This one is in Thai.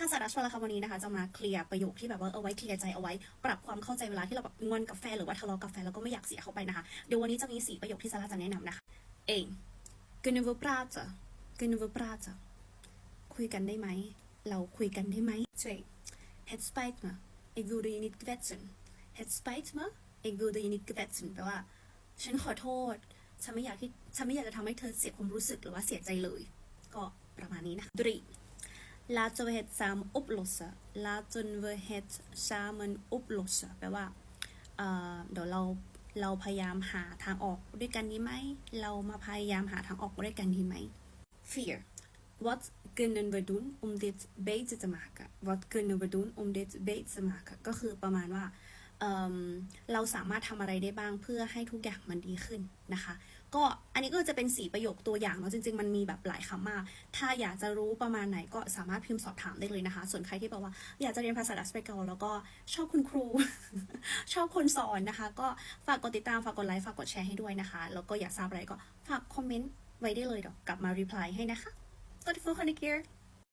ภาษาดัชวลคำวันนี้นะคะ จะมาเคลียร์ประโยคที่แบบว่าเอาไว้เคลียร์ใจเอาไว้ปรับความเข้าใจเวลาที่เราแบบงอนกับแฟนหรือว่าทะเลาะกับแฟนแล้วก็ไม่อยากเสียเขาไปนะคะเดี๋ยววันนี้จะมีสีประโยคที่ซาร่าจะแนะนำนะคะ A kunnen we praten kunnen we praten คุยกันได้ไหมเราคุยกันได้ไหม Twee het spijt me ik wilde je niet kwetsen het spijt me ik wilde je niet kwetsen แปลว่า ฉันขอโทษ ฉันไม่อยากที่ฉันไม่อยากจะทำให้เธอเสียความรู้สึกหรือว่าเสียใจเลย ก็ประมาณนี้นะคะ Drie laten we het samen oplossen laten we het samen oplossen แปลว่าเอ่อเดี๋ยวเราเราพยายามหาทางออกด้วยกันดีไหม เรามาพยายามหาทางออกด้วยกันดีไหม Vier Wat kunnen we doen om dit beter te maken? Wat kunnen we doen om dit beter te maken? ก็คือประมาณว่า เอิ่มเราสามารถทำอะไรได้บ้างเพื่อให้ทุกอย่างมันดีขึ้นนะคะ ก็อันนี้ก็จะเป็นสีประโยคตัวอย่างเนาะจริง ๆ มันมีแบบหลายคำมาก ถ้าอยากจะรู้ประมาณไหนก็สามารถพิมพ์สอบถามได้เลยนะคะ ส่วนใครที่บอกว่าอยากจะเรียนภาษาดัชไปเกาแล้วก็ชอบคุณครู ชอบคนสอนนะคะ ก็ฝากกดติดตามฝากกดไลค์ฝากกดแชร์ให้ด้วยนะคะ แล้วก็อยากทราบอะไรก็ฝากคอมเมนต์ไว้ได้เลยเดี๋ยวกลับมารีプライให้นะคะ Tot de volgende keer.